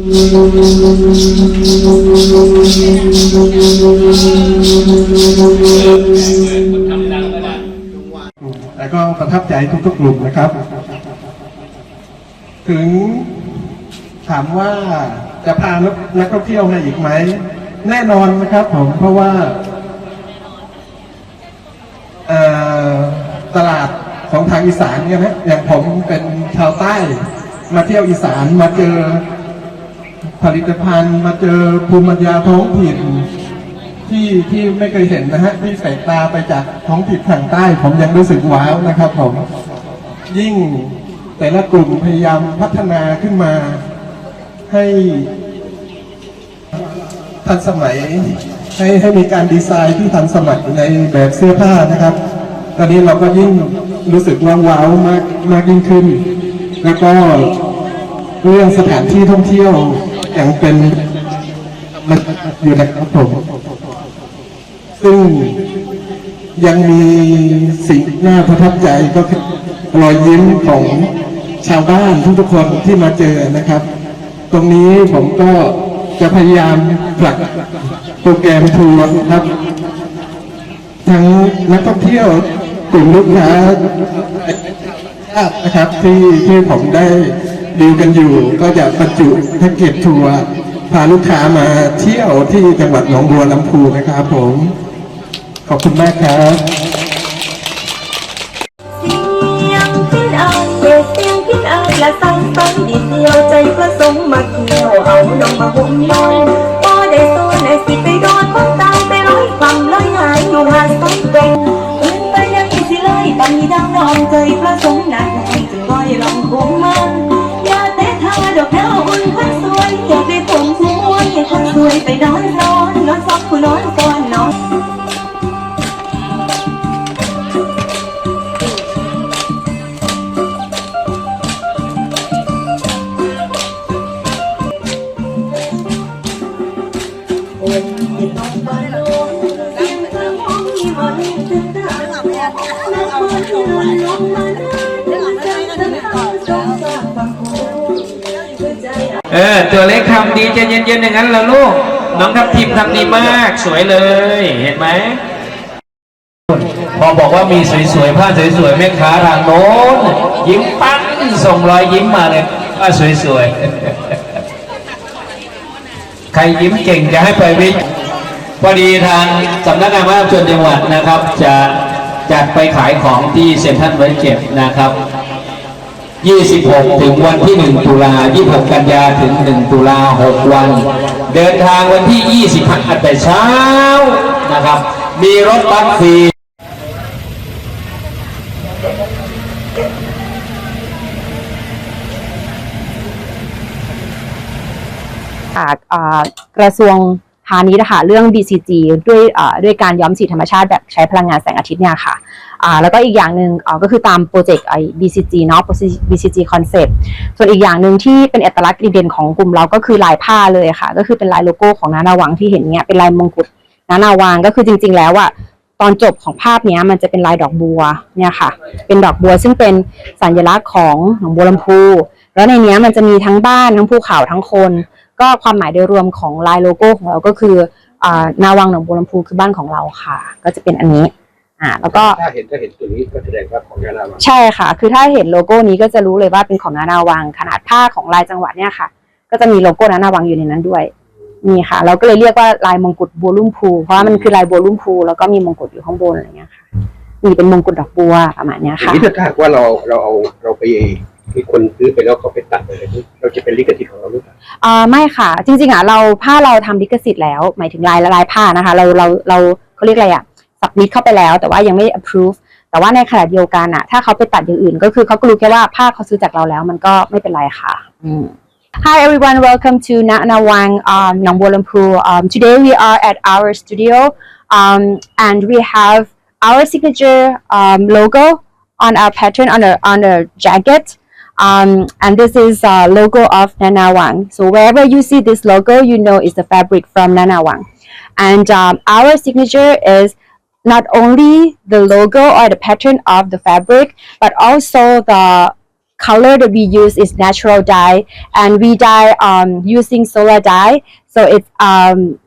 แต่ก็ประทับใจทุกๆกลุ่มนะครับ ถึงถามว่าจะพานักนักท่องเที่ยวมาอีกไหม แน่นอนนะครับผมเพราะว่าตลาดของทางอีสานเนี่ยนะอย่างผมเป็นชาวใต้ มาเที่ยวอีสานมาเจอ ผลิตภัณฑ์มาเจอภูมิปัญญาท้องถิ่นที่ที่ไม่เคยเห็นนะฮะที่แปลกตาไปจากท้องถิ่นทางใต้ ผมยังรู้สึกว้าวนะครับผมยิ่งแต่ละกลุ่มพยายามพัฒนาขึ้นมาให้ทันสมัยให้ให้มีการดีไซน์ที่ทันสมัยในแบบเสื้อผ้านะครับ ตอนนี้เราก็ยิ่งรู้สึกว้าวว้าวมากมากยิ่งขึ้น แล้วก็เรื่องสถานที่ท่องเที่ยว งเป็นอยู่นะครับผมซึ่งยังมีสิ่งน่าประทับใจก็คือรอยยิ้มของชาวบ้านทุกๆคนที่มาเจอนะครับ ตรงนี้ผมก็จะพยายามผลักโปรแกรมทัวร์ครับ ทั้งนักท่องเที่ยวกลุ่มลูกค้านะครับที่ที่ผมได้ ดีลกันอยู่ก็จะบรรจุแพ็กเกจทัวร์พาลูกค้ามาเที่ยวที่จังหวัดหนองบัวลำพูนะครับผม ขอบคุณมากครับและสั่งสันดีเดียวใจพระสงฆ์มาเกี่ยว เอาน้องมาห่มนอนบ่ได้โซนได้สิไปโดนคนตายไปร้อยความร้อยหายอยู่หาสองเป็นเงินไปยังอีสิเลยตอนนี้ดังนองใจพระสง นสวยไปนอนนอนนอนซอกผู้นอนก่อนนอนเออ เออ ตัวเล็กทำดีใจเย็นๆอย่างนั้นละลูก น้องทัพทิมทำดีมาก สวยเลย เห็นไหม พอบอกว่ามีสวยๆผ้าสวยๆแม่ค้าทางโน้น ยิ้มปั้นส่งรอยยิ้มมาเลยผ้าสวยๆ ใครยิ้มเก่งจะให้ไปวิทย์พอดีทางสำนักงานวัฒนธรรมส่วนจังหวัดนะครับ จะจัดไปขายของที่เซ็นทรัลเวสเก็ตนะครับ 26 ถึงวันที่ 1 ตุลา 26 กันยาถึง 1 ตุลา 6 วัน เดินทางวันที่ 25แต่เช้านะครับ มีรถบัสฟรีจากกระทรวง พาณิชย์นะคะเรื่อง BCG ด้วยด้วยการย้อมสีธรรมชาติแบบใช้พลังงานแสงอาทิตย์เนี่ยค่ะแล้วก็อีกอย่างหนึ่งก็คือตามโปรเจกต์ไอ้ BCG เนาะ BCG concept ส่วนอีกอย่างหนึ่งที่เป็นเอกลักษณ์เด่นของกลุ่มเราก็คือลายผ้าเลยค่ะ ก็คือเป็นลายโลโก้ของนานาวังที่เห็นเนี่ยเป็นลายมงกุฎนานาวังก็คือจริง ๆ แล้วอะตอนจบของภาพนี้มันจะเป็นลายดอกบัวเนี่ยค่ะ เป็นดอกบัวซึ่งเป็นสัญลักษณ์ของหนองบัวลำพู แล้วในนี้มันจะมีทั้งบ้านทั้งภูเขาทั้งคน ก็ความหมายโดยรวมของลายโลโก้ของเราก็คืออ่านาวังหนองบัวลำพูคือบ้านของเราค่ะ ก็จะเป็นอันนี้อ่าแล้วก็ถ้าเห็นถ้าเห็นตัวนี้ก็แสดงว่าของยานาวังใช่ค่ะ คือถ้าเห็นโลโก้นี้ก็จะรู้เลยว่าเป็นของนานาวังขนาดผ้าของลายจังหวัดเนี่ยค่ะ ก็จะมีโลโก้นานาวังอยู่ในนั้นด้วยนี่ค่ะ เราก็เลยเรียกว่าลายมงกุฎบัวลุ่มพูเพราะว่ามันคือลายบัวลุ่มพูแล้วก็มีมงกุฎอยู่ข้างบนอะไรเงี้ยค่ะมีเป็นมงกุฎดอกบัวประมาณเนี้ยทีค่ะนี้ถ้าหากว่าเราเราเอาเราไป มีคนซื้อไปแล้วเขาไปตัดอะไรนี่เราจะเป็นลิขสิทธิ์ของเราหรือเปล่าอ่าไม่ค่ะ จริง ๆอะเราผ้าเราทำลิขสิทธิ์แล้ว หมายถึงลายละลายผ้านะคะ เราเราเราเขาเรียกอะไรอะสับมิดเข้าไปแล้ว แต่ว่ายังไม่ approve แต่ว่าในขณะเดียวกันอะ ถ้าเขาไปตัดอย่างอื่น ก็คือเขาก็รู้แค่ว่าผ้าเขาซื้อจากเราแล้ว มันก็ไม่เป็นไรค่ะอืม Hi everyone, welcome to Nana Wang, um, Nong Buo Lampu. Um, today we are at our studio, um, and we have our signature um, logo on our pattern on a on a jacket. Um, and this is uh, logo of Nana Wang. So wherever you see this logo, you know it's the fabric from Nana Wang. And um, our signature is not only the logo or the pattern of the fabric, but also the color that we use is natural dye, and we dye um, using solar dye, so it's um,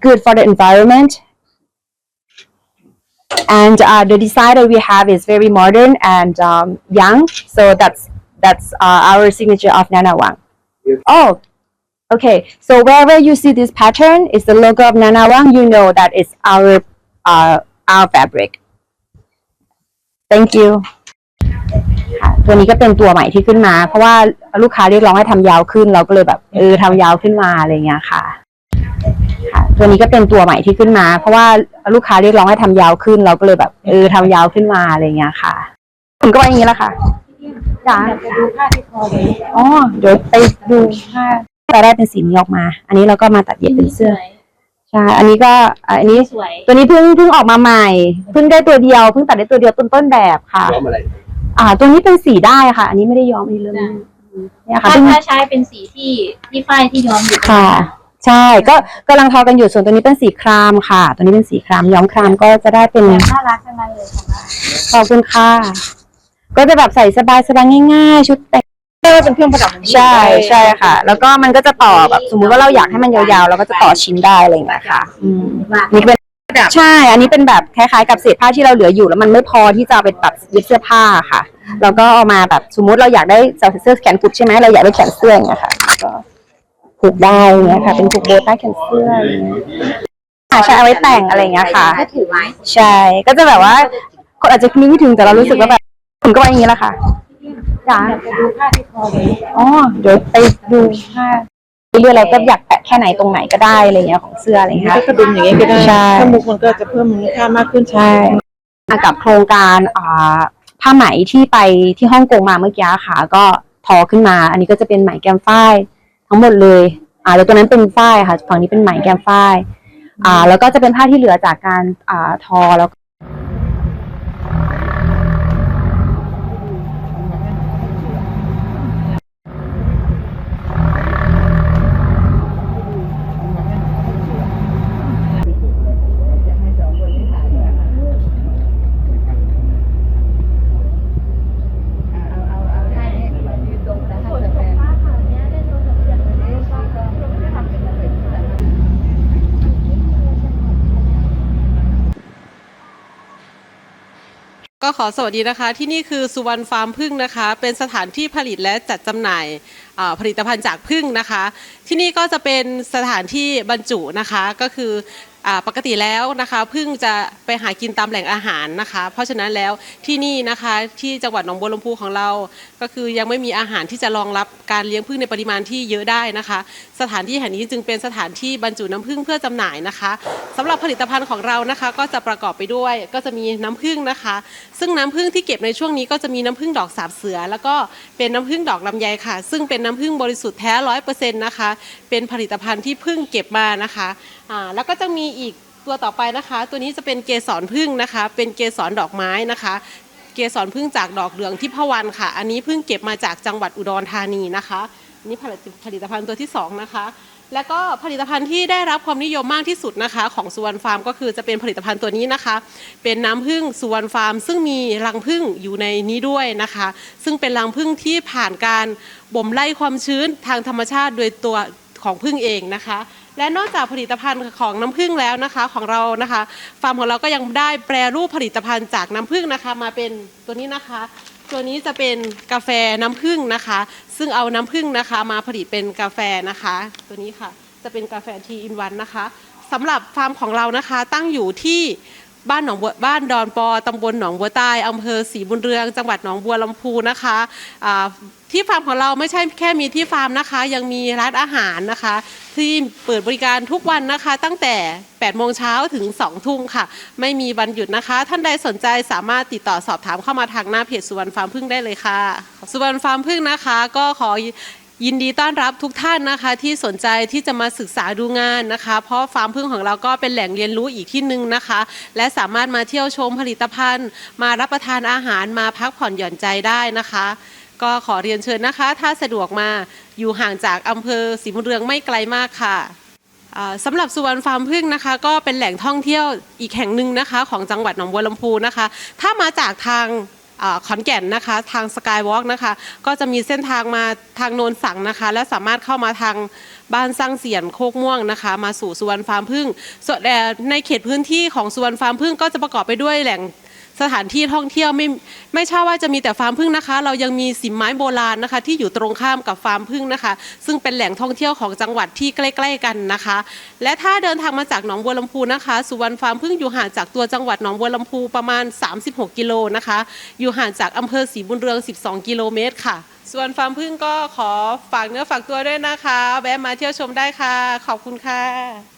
good for the environment. And uh, the design that we have is very modern and um, young, so that's that's uh, our signature of Nana Wang. Oh, okay. So wherever you see this pattern is the logo of Nana Wang, you know that it's our uh, our fabric. Thank you. ค่ะตัวนี้ก็เป็นตัวใหม่ที่ขึ้นมา เพราะว่าลูกค้าเรียกร้องให้ทำยาวขึ้น เราก็เลยแบบเออทำยาวขึ้นมาอะไรเงี้ยค่ะค่ะ ตัวนี้ก็เป็นตัวใหม่ที่ขึ้นมา เพราะว่าลูกค้าเรียกร้องให้ทำยาวขึ้น เราก็เลยแบบเออทำยาวขึ้นมาอะไรเงี้ยค่ะผมก็ว่าอย่างนี้แหละค่ะ จ้าจะดูผ้าที่คอเลยอ๋อเดี๋ยวไปดูผ้าแต่ได้เป็นสีนี้ออกมา อันนี้เราก็มาตัดเย็บเป็นเสื้อใช่อันนี้ก็อะอันนี้สวยตัวนี้เพิ่งเพิ่งออกมาใหม่เพิ่งได้ตัวเดียวเพิ่งตัดได้ตัวเดียวต้นต้นแบบค่ะย้อมอะไรอ่า ตัวนี้เป็นสีได้ค่ะ อันนี้ไม่ได้ย้อมอันนี้เริ่มเนี่ยค่ะถ้าเพิ่งถ้าใช้เป็นสีที่ที่ฝ้ายที่ย้อมอยู่ค่ะใช่ก็กำลังทอกันอยู่ส่วนตัวนี้เป็นสีครามค่ะ ตัวนี้เป็นสีครามย้อมครามก็จะได้เป็นแบบน่ารักทั้งนั้นเลยของเราขอบคุณค่ะ ก็จะแบบใส่สบายสบายๆง่ายๆ ชุดแต่งเป็นเครื่องประดับใช่ใช่ค่ะ แล้วก็มันก็จะต่อแบบสมมุติว่าเราอยากให้มันยาวๆเราก็จะต่อชิ้นได้อะไรอย่างเงี้ยค่ะ อืมนี่เป็นใช่ อันนี้เป็นแบบคล้ายๆ กับเศษผ้าที่เราเหลืออยู่แล้วมันไม่พอที่จะเอาไปตัดเย็บเสื้อผ้าค่ะแล้วก็เอามาแบบสมมุติเราอยากได้ใส่เสื้อแขนกุดใช่ไหมเราอยากได้แขนเสื้ออย่างเงี้ยค่ะก็ผูกได้อย่างเงี้ยค่ะ เป็นผูกโบว์ใต้แขนเสื้ออย่างเงี้ยอ่าใช่เอาไว้แต่งอะไรอย่างเงี้ยค่ะ ก็ถือไว้ ใช่ ก็จะแบบว่าคนอาจจะนึกไม่ถึงแต่เรารู้สึกว่าแบบ ผมก็ว่าอย่างนี้แหละค่ะจ้าจะดูผ้าที่คอเลยอ๋อเดี๋ยวไปดูผ้าเรื่อยๆเราก็อยากแปะแค่ไหนตรงไหนก็ได้อะไรเงี้ยของเสื้ออะไรเงี้ยก็กระดุมอย่างนี้ก็ได้ใช่ถ้ามุกมันก็จะเพิ่มมูลค่ามากขึ้นใช่กับโครงการอ่าผ้าไหมที่ไปที่ฮ่องกงมาเมื่อกี้ค่ะ ก็ทอขึ้นมา อันนี้ก็จะเป็นไหมแกมฝ้ายทั้งหมดเลยอ่าแล้วตัวนั้นเป็นฝ้ายค่ะ ฝั่งนี้เป็นไหมแกมฝ้ายอ่า แล้วก็จะเป็นผ้าที่เหลือจากการอ่าทอแล้ว ก็ขอสวัสดีนะคะ ที่นี่คือสุวรรณฟาร์มพึ่งนะคะ เป็นสถานที่ผลิตและจัดจำหน่ายผลิตภัณฑ์จากพึ่งนะคะ ที่นี่ก็จะเป็นสถานที่บรรจุนะคะก็คือ ปกติแล้วนะคะพึ่งจะไปหากินตามแหล่งอาหารนะคะ เพราะฉะนั้นแล้วที่นี่นะคะที่จังหวัดหนองบัวลำพูของเรา ก็คือยังไม่มีอาหารที่จะรองรับการเลี้ยงพึ่งในปริมาณที่เยอะได้นะคะ สถานที่แห่งนี้จึงเป็นสถานที่บรรจุน้ำพึ่งเพื่อจำหน่ายนะคะสำหรับผลิตภัณฑ์ของเรานะคะก็จะประกอบไปด้วยก็จะมีน้ำพึ่งนะคะ ซึ่งน้ำพึ่งที่เก็บในช่วงนี้ก็จะมีน้ำพึ่งดอกสาบเสือ แล้วก็เป็นน้ำพึ่งดอกลำไยค่ะ ซึ่งเป็นน้ำพึ่งบริสุทธิ์แท้ร้อยเปอร์เซ็นต์นะคะ เป็นผลิตภัณฑ์ที่พึ่งเก็บมานะคะอ่าแล้วก็จะมีอีกตัวต่อไปนะคะ ตัวนี้จะเป็นเกสรพึ่งนะคะ เป็นเกสรดอกไม้นะคะ เกสรพึ่งจากดอกเหลืองที่พวันค่ะ อันนี้พึ่งเก็บมาจากจังหวัดอุดรธานีนะคะอันนี่ผลิตผลิตภัณฑ์ตัวที่สองนะคะแล้วก็ผลิตภัณฑ์ที่ได้รับความนิยมมากที่สุดนะคะ ของสุวรรณฟาร์มก็คือจะเป็นผลิตภัณฑ์ตัวนี้นะคะ เป็นน้ำผึ้งสุวรรณฟาร์ม ซึ่งมีรังผึ้งอยู่ในนี้ด้วยนะคะ ซึ่งเป็นรังผึ้งที่ผ่านการบ่มไล่ความชื้นทางธรรมชาติโดยตัวของผึ้งเองนะคะ และนอกจากผลิตภัณฑ์ของน้ำผึ้งแล้วนะคะของเรานะคะฟาร์มของเราก็ยังได้แปรรูปผลิตภัณฑ์จากน้ำผึ้งนะคะมาเป็นตัวนี้นะคะ ตัวนี้จะเป็นกาแฟน้ำผึ้งนะคะ ซึ่งเอาน้ำผึ้งนะคะ มาผลิตเป็นกาแฟนะคะ ตัวนี้ค่ะจะเป็นกาแฟทีอินวันนะคะสำหรับฟาร์มของเรานะคะตั้งอยู่ที่ บ้านหนองบัวบ้านดอนปอตำบลหนองบัวใต้อำเภอศรีบุญเรือง จังหวัดหนองบัวลำพูนะคะอ่าที่ฟาร์มของเราไม่ใช่แค่มีที่ฟาร์มนะคะ ยังมีร้านอาหารนะคะ ที่เปิดบริการทุกวันนะคะ ตั้งแต่ 8 โมงเช้าถึง 2 ทุ่มค่ะ ไม่มีวันหยุดนะคะ ท่านใดสนใจสามารถติดต่อสอบถามเข้ามาทางหน้าเพจสุวรรณฟาร์มพึ่งได้เลยค่ะ สุวรรณฟาร์มพึ่งนะคะ ก็ขอ ยินดีต้อนรับทุกท่านนะคะที่สนใจที่จะมาศึกษาดูงานนะคะ เพราะฟาร์มพึ่งของเราก็เป็นแหล่งเรียนรู้อีกที่หนึ่งนะคะ และสามารถมาเที่ยวชมผลิตภัณฑ์ มารับประทานอาหารมาพักผ่อนหย่อนใจได้นะคะ ก็ขอเรียนเชิญนะคะ ถ้าสะดวกมาอยู่ห่างจากอำเภอศรีบุญเรืองไม่ไกลมากค่ะสำหรับสุวรรณฟาร์มพึ่งนะคะ ก็เป็นแหล่งท่องเที่ยวอีกแห่งหนึ่งนะคะ ของจังหวัดหนองบัวลำพูนะคะ ถ้ามาจากทาง อ่าขอนแก่นนะคะ ทางสกายวอล์กนะคะ ก็จะมีเส้นทางมาทางโนนสังนะคะ และสามารถเข้ามาทางบ้านสร้างเสียนโคกม่วงนะคะ มาสู่สุวรรณฟาร์มพึ่งส่วนแต่ในเขตพื้นที่ของสุวรรณฟาร์มพึ่งก็จะประกอบไปด้วยแหล่ง สถานที่ท่องเที่ยวไม่ไม่ใช่ว่าจะมีแต่ฟาร์มพึ่งนะคะ เรายังมีสิมไม้โบราณนะคะ ที่อยู่ตรงข้ามกับฟาร์มพึ่งนะคะ ซึ่งเป็นแหล่งท่องเที่ยวของจังหวัดที่ใกล้ ๆ กันนะคะ และถ้าเดินทางมาจากหนองบัวลำพูนะคะ สุวรรณฟาร์มพึ่งอยู่ห่างจากตัวจังหวัดหนองบัวลำพูประมาณ 36 กิโลนะคะ อยู่ห่างจากอำเภอศรีบุญเรือง 12 กิโลเมตรค่ะ ส่วนฟาร์มพึ่งก็ขอฝากเนื้อฝากตัวด้วยนะคะ แวะมาเที่ยวชมได้ค่ะ ขอบคุณค่ะ